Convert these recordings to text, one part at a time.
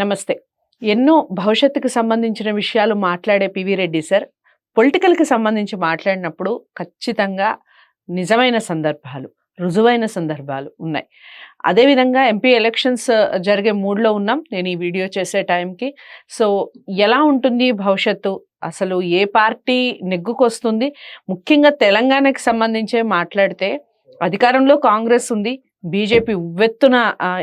నమస్తే. ఎన్నో భవిష్యత్తుకు సంబంధించిన విషయాలు మాట్లాడే పివి రెడ్డి సార్. పొలిటికల్కి సంబంధించి మాట్లాడినప్పుడు ఖచ్చితంగా నిజమైన సందర్భాలు రుజువైన సందర్భాలు ఉన్నాయి. అదేవిధంగా ఎంపీ ఎలక్షన్స్ జరిగే మూడ్లో ఉన్నాం. నేను ఈ వీడియో చేసే టైంకి. సో ఎలా ఉంటుంది భవిష్యత్తు? అసలు ఏ పార్టీ నెగ్గుకొస్తుంది? ముఖ్యంగా తెలంగాణకి సంబంధించే మాట్లాడితే అధికారంలో కాంగ్రెస్ ఉంది. బీజేపీ ఉవ్వెత్తున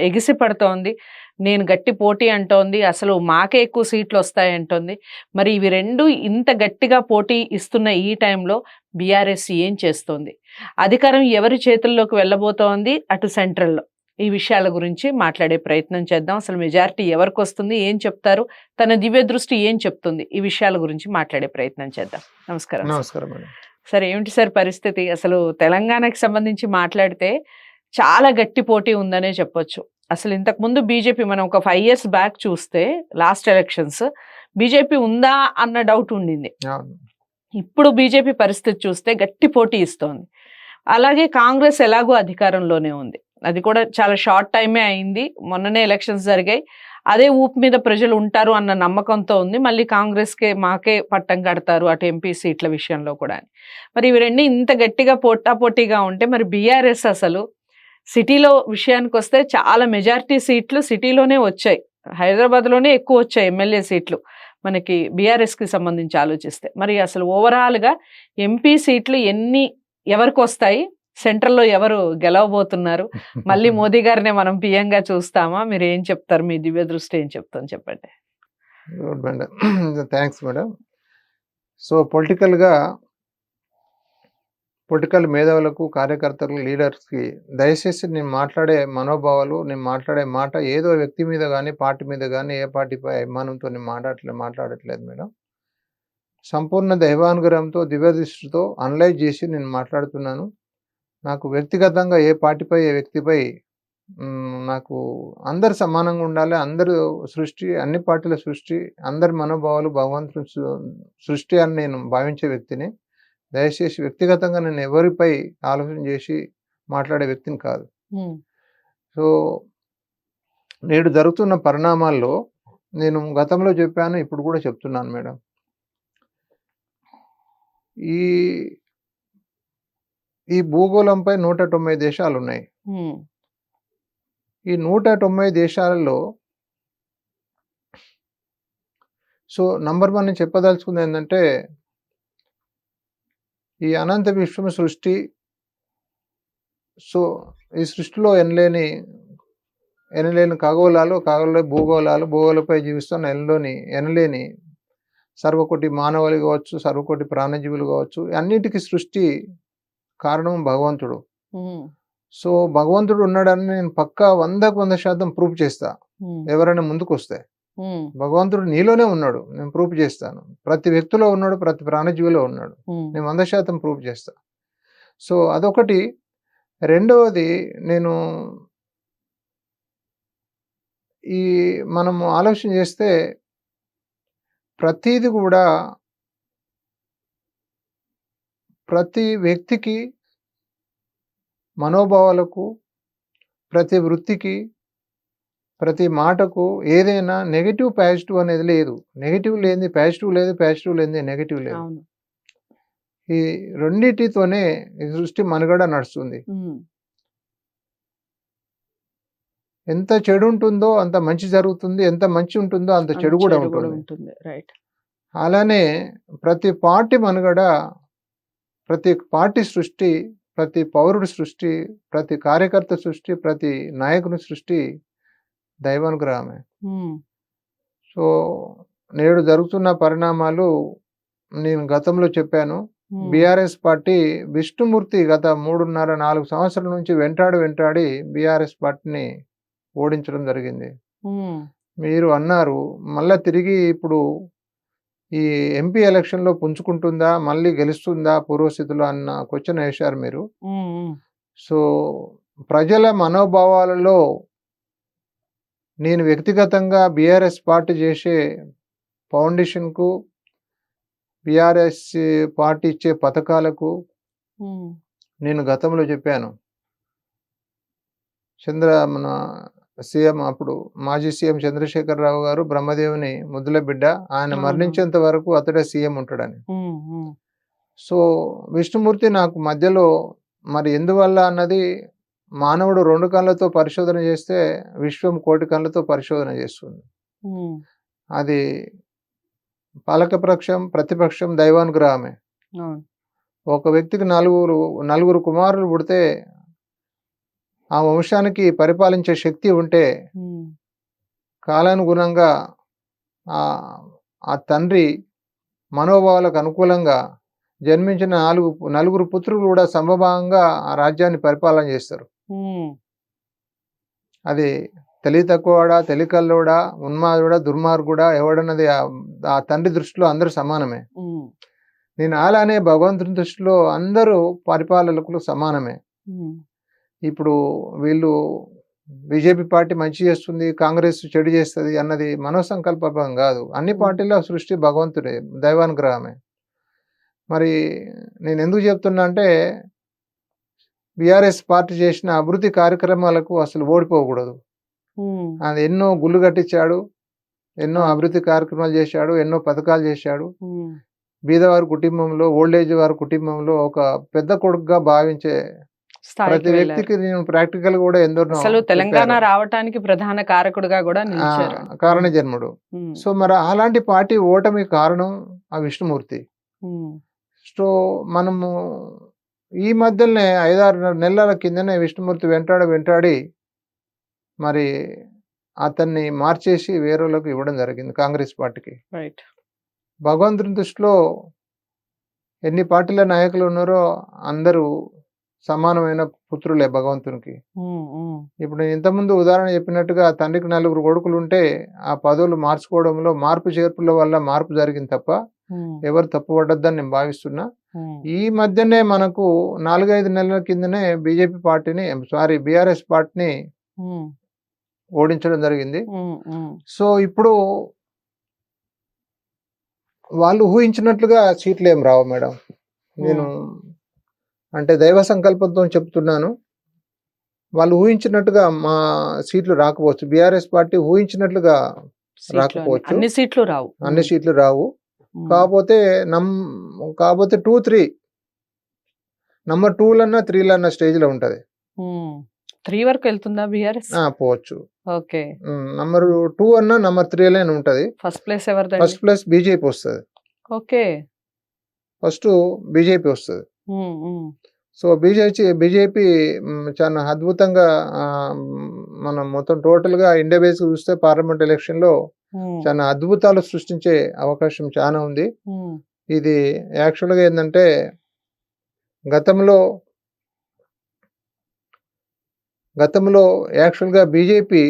ఎగిసి పడుతోంది. నేను గట్టి పోటీ అంటోంది అసలు మాకే ఎక్కువ సీట్లు వస్తాయి అంటోంది మరి ఇవి రెండు ఇంత గట్టిగా పోటీ ఇస్తున్న ఈ టైంలో బీఆర్ఎస్ ఏం చేస్తోంది? అధికారం ఎవరి చేతుల్లోకి వెళ్ళబోతోంది? అటు సెంట్రల్లో. ఈ విషయాల గురించి మాట్లాడే ప్రయత్నం చేద్దాం. అసలు మెజారిటీ ఎవరికి వస్తుంది ఏం చెప్తారు? తన దివ్య దృష్టి ఏం చెప్తుంది? ఈ విషయాల గురించి మాట్లాడే ప్రయత్నం చేద్దాం. నమస్కారం. నమస్కారం సార్ ఏమిటి సార్ పరిస్థితి? అసలు తెలంగాణకి సంబంధించి మాట్లాడితే చాలా గట్టి పోటీ ఉందనే చెప్పొచ్చు. అసలు ఇంతకు ముందు బీజేపీ మనం ఒక ఫైవ్ ఇయర్స్ బ్యాక్ చూస్తే లాస్ట్ ఎలక్షన్స్ బీజేపీ ఉందా అన్న డౌట్ ఉండింది. ఇప్పుడు బీజేపీ పరిస్థితి చూస్తే గట్టి పోటీ ఇస్తోంది. అలాగే కాంగ్రెస్ ఎలాగో అధికారంలోనే ఉంది. అది కూడా చాలా షార్ట్ టైమే అయింది. మొన్ననే ఎలక్షన్స్ జరిగాయి. అదే ఊపు మీద ప్రజలు ఉంటారు అన్న నమ్మకంతో ఉంది. మళ్ళీ కాంగ్రెస్కే మాకే పట్టం కడతారు అటు ఎంపీ సీట్ల విషయంలో కూడా అని. మరి ఇవి రెండు ఇంత గట్టిగా పోటాపోటీగా ఉంటే మరి బీఆర్ఎస్ అసలు సిటీలో విషయానికి వస్తే చాలా మెజారిటీ సీట్లు సిటీలోనే వచ్చాయి. హైదరాబాద్లోనే ఎక్కువ వచ్చాయి ఎమ్మెల్యే సీట్లు మనకి బీఆర్ఎస్కి సంబంధించి ఆలోచిస్తే. మరి అసలు ఓవరాల్గా ఎంపీ సీట్లు ఎన్ని ఎవరికి వస్తాయి? సెంట్రల్లో ఎవరు గెలవబోతున్నారు? మళ్ళీ మోదీ గారినే మనం పిఎంగా చూస్తామా? మీరు ఏం చెప్తారు? మీ దివ్య దృష్టి ఏం చెప్తాను చెప్పండి. Good madam thanks madam. So పొలిటికల్గా పొలిటికల్ మేధావులకు కార్యకర్తలకు లీడర్స్కి దయచేసి నేను మాట్లాడే మనోభావాలు నేను మాట్లాడే మాట ఏదో వ్యక్తి మీద కానీ పార్టీ మీద కానీ ఏ పార్టీపై అభిమానంతో నేను మాట్లాడట్లేదు మాట్లాడట్లేదు మేడం. సంపూర్ణ దైవానుగ్రహంతో దివ్యదృష్టితో అనలైజ్ చేసి నేను మాట్లాడుతున్నాను. నాకు వ్యక్తిగతంగా ఏ పార్టీపై ఏ వ్యక్తిపై నాకు అందరు సమానంగా ఉండాలి అందరు సృష్టి అన్ని పార్టీల సృష్టి అందరి మనోభావాలు భగవంతుని సృష్టి అని నేను భావించే వ్యక్తిని దయచేసి వ్యక్తిగతంగా నేను ఎవరిపై ఆలోచన చేసి మాట్లాడే వ్యక్తిని కాదు. సో నేడు జరుగుతున్న పరిణామాల్లో నేను గతంలో చెప్పాను ఇప్పుడు కూడా చెప్తున్నాను మేడం. ఈ ఈ భూగోళంపై నూట తొంభై దేశాలు ఉన్నాయి ఈ నూట తొంభై దేశాలలో సో నంబర్ వన్ నేను చెప్పదలుచుకుంది ఏంటంటే ఈ అనంత విశ్వం సృష్టి సో ఈ సృష్టిలో ఎనలేని ఎనలేని ఖగోళాలు ఖగోళ భూగోళాలు భూగోళపై జీవిస్తున్న ఎనలోని ఎనలేని సర్వకోటి మానవాళి కావచ్చు సర్వకోటి ప్రాణజీవులు కావచ్చు అన్నిటికీ సృష్టి కారణం భగవంతుడు. సో భగవంతుడు ఉన్నాడని నేను పక్కా వందకు వంద శాతం ప్రూఫ్ చేస్తా. ఎవరైనా ముందుకు వస్తే భగవంతుడు నీలోనే ఉన్నాడు. నేను ప్రూఫ్ చేస్తాను. ప్రతి వ్యక్తిలో ఉన్నాడు ప్రతి ప్రాణజీవిలో ఉన్నాడు. నేను వంద శాతం ప్రూఫ్ చేస్తా. సో అదొకటి. రెండవది నేను ఈ మనము ఆలోచన చేస్తే ప్రతిది కూడా ప్రతి వ్యక్తికి మనోభావాలకు ప్రతి వృత్తికి ప్రతి మాటకు ఏదైనా నెగిటివ్ పాజిటివ్ అనేది లేదు. నెగిటివ్ లేనిది పాజిటివ్ లేదు పాజిటివ్ లేనిది నెగిటివ్ లేదు. ఈ రెండిటితోనే ఈ సృష్టి మనుగడ నడుస్తుంది. ఎంత చెడు ఉంటుందో అంత మంచి జరుగుతుంది ఎంత మంచి ఉంటుందో అంత చెడు కూడా ఉంటుంది. ఉంటుంది. రైట్ అలానే ప్రతి పార్టీ మనుగడ ప్రతి పార్టీ సృష్టి ప్రతి పౌరుడి సృష్టి ప్రతి కార్యకర్త సృష్టి ప్రతి నాయకుని సృష్టి దైవానుగ్రహమే. సో నేడు జరుగుతున్న పరిణామాలు నేను గతంలో చెప్పాను. బీఆర్ఎస్ పార్టీ విష్ణుమూర్తి గత మూడున్నర నాలుగు సంవత్సరాల నుంచి వెంటాడి వెంటాడి బీఆర్ఎస్ పార్టీని ఓడించడం జరిగింది. మీరు అన్నారు మళ్ళా తిరిగి ఇప్పుడు ఈ ఎంపీ ఎలక్షన్లో పుంజుకుంటుందా మళ్ళీ గెలుస్తుందా పూర్వస్థితిలో అన్న క్వశ్చన్ వేశారు మీరు. సో ప్రజల మనోభావాలలో నేను వ్యక్తిగతంగా బీఆర్ఎస్ పార్టీ చేసే ఫౌండేషన్కు బీఆర్ఎస్ పార్టీ ఇచ్చే పథకాలకు నేను గతంలో చెప్పాను. చంద్ర మన సీఎం అప్పుడు మాజీ సీఎం చంద్రశేఖరరావు గారు బ్రహ్మదేవుని ముద్దుల బిడ్డ. ఆయన. మరణించేంత వరకు అతడే సీఎం ఉంటాడని. సో విష్ణుమూర్తి నాకు మధ్యలో మరి ఎందువల్ల అన్నది మానవుడు రెండు కళ్ళతో పరిశోధన చేస్తే విశ్వం కోటి కళ్ళతో పరిశోధన చేస్తుంది. అది పాలకపక్షం ప్రతిపక్షం దైవానుగ్రహమే. ఒక వ్యక్తికి నలుగురు నలుగురు కుమారులు పుడితే ఆ వంశానికి పరిపాలించే శక్తి ఉంటే కాలానుగుణంగా ఆ ఆ తండ్రి మనోభావాలకు అనుకూలంగా జన్మించిన నాలుగు నలుగురు పుత్రులు కూడా సమభాగంగా ఆ రాజ్యాన్ని పరిపాలన చేస్తారు. అది తెలివి తక్కువడా తెలికల్లోడా ఉన్మాదుడా దుర్మార్గుడా ఎవడన్నది ఆ- తండ్రి దృష్టిలో అందరూ సమానమే. నేను అలానే భగవంతుని దృష్టిలో అందరూ పరిపాలకులు సమానమే. ఇప్పుడు వీళ్ళు బీజేపీ పార్టీ మంచి చేస్తుంది కాంగ్రెస్ చెడు చేస్తుంది అన్నది మనోసంకల్పం కాదు. అన్ని. పార్టీల సృష్టి భగవంతుడే దైవానుగ్రహమే. మరి నేను ఎందుకు చెప్తున్నా అంటే బీఆర్ఎస్ పార్టీ చేసిన అభివృద్ధి కార్యక్రమాలకు అసలు ఓడిపోకూడదు. అది ఎన్నో గుళ్ళు కట్టించాడు ఎన్నో. అభివృద్ధి కార్యక్రమాలు చేశాడు ఎన్నో పథకాలు చేశాడు. బీదవారి కుటుంబంలో ఓల్డేజ్ వారి కుటుంబంలో ఒక పెద్ద కొడుకుగా భావించే ప్రతి. వ్యక్తికి నేను ప్రాక్టికల్ కూడా ఎందరో అసలు తెలంగాణ. రావటానికి ప్రధాన కారకుడుగా కూడా కారణ జన్ముడు. సో మరి అలాంటి పార్టీ ఓటమి కారణం ఆ విష్ణుమూర్తి. సో మనము ఈ మధ్యలోనే ఐదారు నెలల కిందనే విష్ణుమూర్తి వెంటాడి వెంటాడి మరి అతన్ని మార్చేసి వేరేలకు ఇవ్వడం జరిగింది కాంగ్రెస్ పార్టీకి. రైట్. భగవంతుని దృష్టిలో ఎన్ని పార్టీల నాయకులు ఉన్నారో అందరూ సమానమైన పుత్రులే భగవంతునికి. ఇప్పుడు నేను ఇంతకుముందు ఉదాహరణ చెప్పినట్టుగా తండ్రికి నలుగురు కొడుకులు ఉంటే ఆ పదవులు మార్చుకోవడంలో మార్పు చేర్పుల వల్ల మార్పు జరిగింది తప్ప ఎవరు తప్పు పడ్డదని నేను భావిస్తున్నా. ఈ మధ్యనే మనకు నాలుగైదు నెలల కిందనే బీజేపీ పార్టీని సారీ బీఆర్ఎస్ పార్టీని ఓడించడం జరిగింది. సో ఇప్పుడు వాళ్ళు ఊహించినట్లుగా సీట్లు ఏం రావు మేడం. నేను అంటే దైవ సంకల్పంతో చెప్తున్నాను. వాళ్ళు ఊహించినట్టుగా మా సీట్లు రాకపోవచ్చు. బీఆర్ఎస్ పార్టీ ఊహించినట్లుగా రాకపోవచ్చు. అన్ని సీట్లు రావు. అన్ని సీట్లు రావు. కాకపోతే నమ్ కాకపోతే టూ త్రీ. నంబర్ టూలన్నా త్రీలన్నా స్టేజ్లో ఉంటుంది. ఉమ్. త్రీ వరకు వెళ్తుందా బీఆర్ఎస్? పోవచ్చు. ఓకే. నంబర్ టూ అన్నా నంబర్ త్రీ అనే ఉంటుంది. ఫస్ట్ ప్లేస్ ఎవరిదండి? ఫస్ట్ ప్లస్ బీజేపీ వస్తుంది. ఓకే. ఫస్ట్ బీజేపీ వస్తుంది. సో బీజేపీ బీజేపీ చాలా అద్భుతంగా మనం మొత్తం టోటల్గా ఇండియా బేస్ చూస్తే పార్లమెంట్ ఎలక్షన్లో చాలా అద్భుతాలు సృష్టించే అవకాశం చాలా ఉంది. ఇది యాక్చువల్గా ఏంటంటే గతంలో గతంలో యాక్చువల్గా బీజేపీ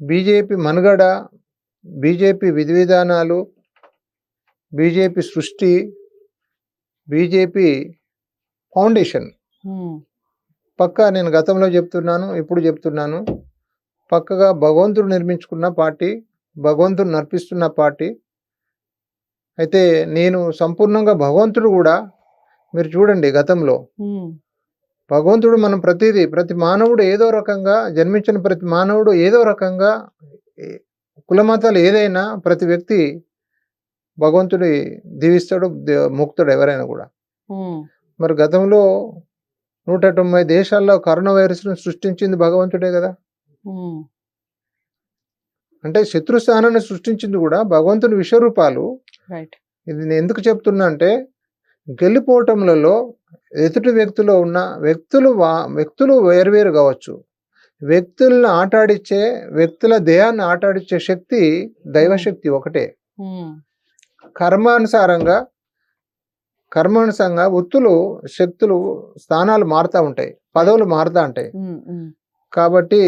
బీజేపీ మనుగడ బీజేపీ విధి విధానాలు బీజేపీ సృష్టి బీజేపీ ఫౌండేషన్ పక్కా నేను గతంలో చెప్తున్నాను ఇప్పుడు చెప్తున్నాను. పక్కగా భగవంతుడు నిర్మించుకున్న పార్టీ భగవంతుడు నడిపిస్తున్న పార్టీ. అయితే నేను సంపూర్ణంగా భగవంతుడు కూడా మీరు చూడండి గతంలో. భగవంతుడు మనం ప్రతిదీ ప్రతి మానవుడు ఏదో రకంగా జన్మించిన ప్రతి మానవుడు ఏదో రకంగా ఏ- కులమతాలు ఏదైనా ప్రతి వ్యక్తి భగవంతుడి దీవిస్తాడు ముక్తుడు ఎవరైనా కూడా. మరి గతంలో నూట తొంభై దేశాల్లో కరోనా వైరస్ను సృష్టించింది భగవంతుడే కదా. అంటే శత్రు స్థానాన్ని సృష్టించింది కూడా భగవంతుని విశ్వరూపాలు. ఇది నేను ఎందుకు చెప్తున్నా అంటే గెలిపోవటంలలో ఎదుటి వ్యక్తిలో ఉన్న వ్యక్తులు వ్యక్తులు వేరువేరు కావచ్చు. వ్యక్తులను ఆటాడిచ్చే వ్యక్తుల దేహాన్ని ఆటాడిచ్చే శక్తి దైవశక్తి ఒకటే. కర్మానుసారంగా కర్మానుసారంగా వృత్తులు శక్తులు స్థానాలు మారుతూ ఉంటాయి. పదవులు మారుతూ ఉంటాయి. కాబట్టి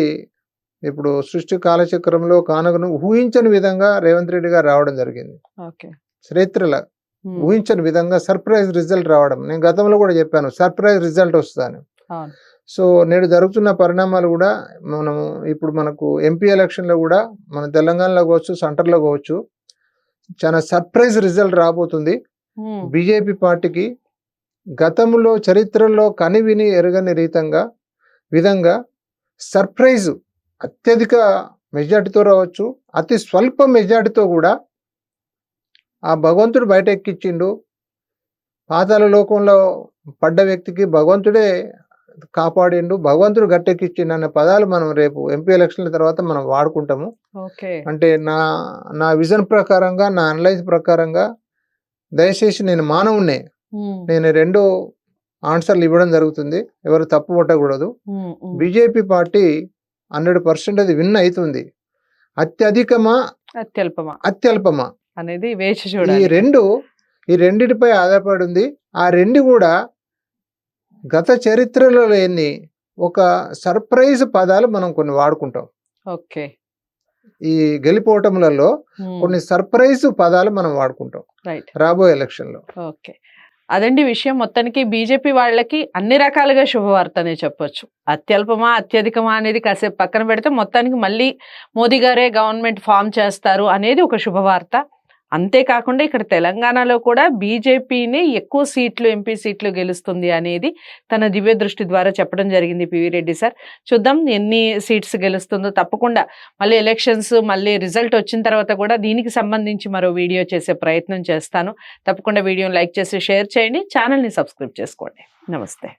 ఇప్పుడు సృష్టి కాలచక్రంలో కానగను ఊహించని విధంగా రేవంత్ రెడ్డి గారు రావడం జరిగింది. ఓకే. చరిత్రల ఊహించని విధంగా సర్ప్రైజ్ రిజల్ట్ రావడం. నేను గతంలో కూడా చెప్పాను సర్ప్రైజ్ రిజల్ట్ వస్తుందని. అవును. సో నేడు జరుగుతున్న పరిణామాలు కూడా మనము ఇప్పుడు మనకు ఎంపీ ఎలక్షన్లో కూడా మన తెలంగాణలో కావచ్చు సెంటర్లో కావచ్చు చాలా సర్ప్రైజ్ రిజల్ట్ రాబోతుంది. బీజేపీ పార్టీకి గతంలో చరిత్రలో కనివిని ఎరగని రీతంగా విధంగా సర్ప్రైజ్ అత్యధిక మెజార్టీతో రావచ్చు. అతి స్వల్ప మెజార్టీతో కూడా ఆ భగవంతుడు బయట ఎక్కిచ్చిండు పాతాల లోకంలో పడ్డ వ్యక్తికి భగవంతుడే కాపాడిండు. భగవంతుడు గట్టెక్కిచ్చిండు అనే పదాలు మనం రేపు ఎంపీ ఎలక్షన్ల తర్వాత మనం వాడుకుంటాము. అంటే నా నా విజన్ ప్రకారంగా నా అనలైజ్ ప్రకారంగా దయచేసి నేను మానవున్నే ఉమ్, నేను రెండు ఆన్సర్లు ఇవ్వడం జరుగుతుంది. ఎవరు తప్పు పట్టకూడదు. బీజేపీ పార్టీ హండ్రెడ్ పర్సెంట్ అది విన్ అవుతుంది అత్యధికమా? అత్యల్పమా? అత్యల్పమా. అనేది వేచి ఈ చూడాలి. రెండు ఈ రెండిటిపై ఆధారపడి ఉంది ఆ రెండు కూడా గత చరిత్రలో లేని ఒక సర్ప్రైజ్ పదాలు మనం కొన్ని వాడుకుంటాం. ఓకే. ఈ గెలిపోవటములలో ఉమ్, కొన్ని సర్ప్రైజ్ పదాలు మనం వాడుకుంటాం. రాబోయే ఎలక్షన్లో ఓకే. అదండి విషయం. మొత్తానికి బీజేపీ వాళ్ళకి అన్ని రకాలుగా శుభవార్తనే చెప్పొచ్చు. అత్యల్పమా అత్యధికమా అనేది కాసేపు పక్కన పెడితే మొత్తానికి మళ్ళీ మోదీ గారే గవర్నమెంట్ ఫామ్ చేస్తారు అనేది ఒక శుభవార్త. అంతేకాకుండా ఇక్కడ తెలంగాణలో కూడా బీజేపీని ఎక్కువ సీట్లు ఎంపీ సీట్లు గెలుస్తుంది అనేది తన దివ్య దృష్టి ద్వారా చెప్పడం జరిగింది పివి రెడ్డి సార్. చూద్దాం ఎన్ని సీట్స్ గెలుస్తుందో. తప్పకుండా మళ్ళీ ఎలక్షన్స్ మళ్ళీ రిజల్ట్ వచ్చిన తర్వాత కూడా దీనికి సంబంధించి మరో వీడియో చేసే ప్రయత్నం చేస్తాను. తప్పకుండా వీడియోని లైక్ చేసి షేర్ చేయండి. ఛానల్ని సబ్స్క్రైబ్ చేసుకోండి. నమస్తే.